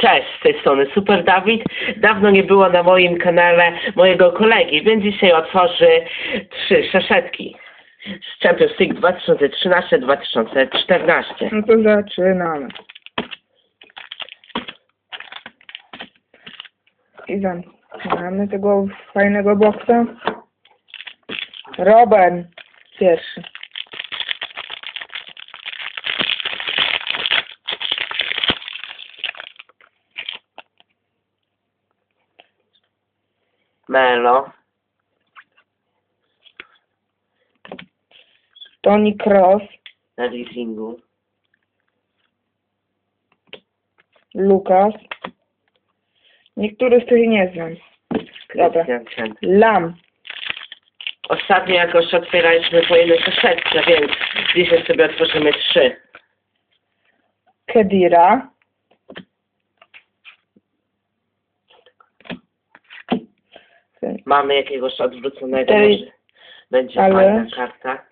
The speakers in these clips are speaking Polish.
Cześć, z tej strony Super Dawid. Dawno nie było na moim kanale mojego kolegi, więc dzisiaj otworzy trzy szaszetki z Champions League 2013-2014. No to zaczynamy. I zamknąmy tego fajnego boksa. Robert pierwszy. Melo, Tony Cross, na leasingu, Lukas. Niektórych tych nie znam. Dobra. Lam. Ostatnio jakoś otwieraliśmy po jednej szaszetce, więc dzisiaj sobie otworzymy trzy. Kedira. Mamy jakiegoś odwróconego, Ej, może będzie ale- fajna karta.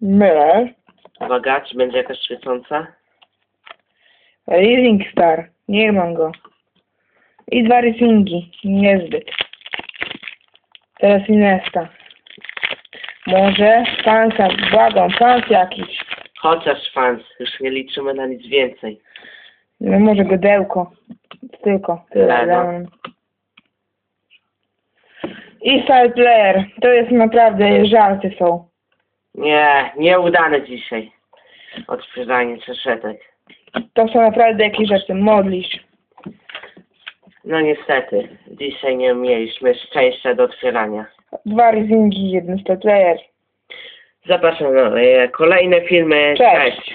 Miller. Uwaga, czy będzie jakaś świecąca? Rising Star. Nie mam go. I dwa Risingi. Niezbyt. Teraz Inesta. Może Fansa. Błagam, Fans jakiś. Chociaż fans, już nie liczymy na nic więcej. No może Godełko. Tylko. Tyle. Leno. dałem. I Player. To jest naprawdę żarty są. Nie, nieudane dzisiaj. Otwieranie szaszetek. To są naprawdę jakieś rzeczy. Modlisz. No niestety, dzisiaj nie mieliśmy szczęścia do otwierania. Dwa Risingi, jeden Player. Zapraszam na e, kolejne filmy. Cześć. Cześć.